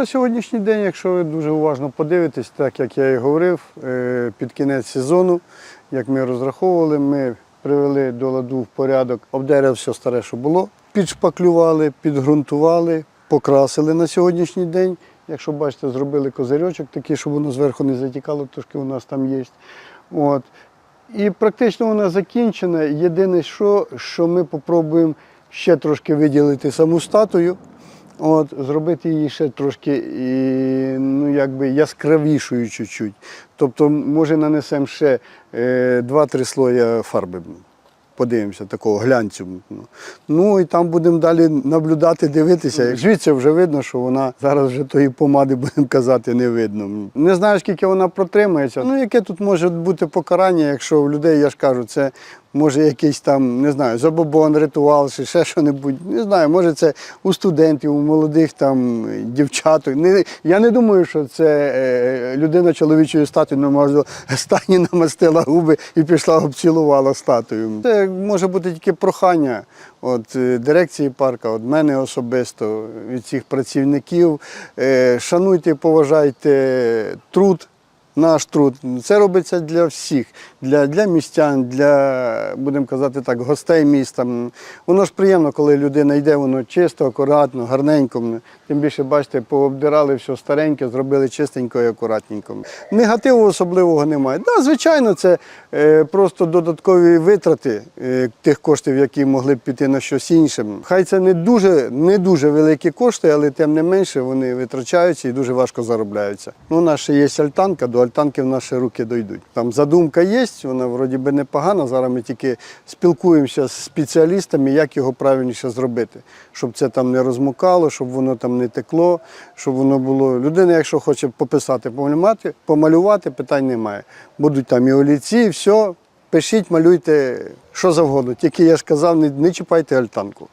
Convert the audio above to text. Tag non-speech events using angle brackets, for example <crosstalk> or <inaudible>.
на сьогоднішній день, якщо ви дуже уважно подивитесь, так як я і говорив, е, під кінець сезону, як ми розраховували, ми привели до ладу в порядок, обдерев все старе, що було, підшпаклювали, підґрунтували, покрасили на сьогоднішній день. Якщо бачите, зробили козирьочок такий, щоб воно зверху не затікало, трошки у нас там є. От. І практично вона закінчена. Єдине, що, що ми спробуємо ще трошки виділити саму статую, от, зробити її ще трошки і, ну, якби яскравішою чуть-чуть. Тобто, може, нанесемо ще е, 2-3 слоя фарби. Подивимося, такого глянцю. Ну і там будемо далі наблюдати, дивитися. Звідси вже видно, що вона зараз вже тої помади, <laughs> будемо казати, не видно. Не знаю, скільки вона протримається. Ну, яке тут може бути покарання, якщо в людей, я ж кажу, це може якийсь там, не знаю, забобон, ритуал, чи ще що-небудь. Не знаю, може це у студентів, у молодих там дівчаток. Не, я не думаю, що це е, людина чоловічої статуї, ну, може, стані намастила губи і пішла обцілувала статую. Це може бути тільки прохання от, е, дирекції парка, від мене особисто, від цих працівників. Е, Шануйте, поважайте труд. Наш труд. Це робиться для всіх, для, для містян, для, будемо казати так, гостей міста. Воно ж приємно, коли людина йде, воно чисто, акуратно, гарненько. Тим більше, бачите, пообдирали все стареньке, зробили чистенько і акуратненько. Негативу особливого немає. Да, звичайно, це е, просто додаткові витрати е, тих коштів, які могли б піти на щось інше. Хай це не дуже, не дуже великі кошти, але тим не менше вони витрачаються і дуже важко заробляються. Ну, у нас ще є альтанка, до в наші руки дійдуть. Там задумка є, вона вроді би непогана. Зараз ми тільки спілкуємося з спеціалістами, як його правильніше зробити, щоб це там не розмукало, щоб воно там не текло, щоб воно було. Людина, якщо хоче пописати, помалювати, помалювати, питань немає. Будуть там і олівці, все. Пишіть, малюйте що завгодно. Тільки я ж казав, не, не чіпайте альтанку.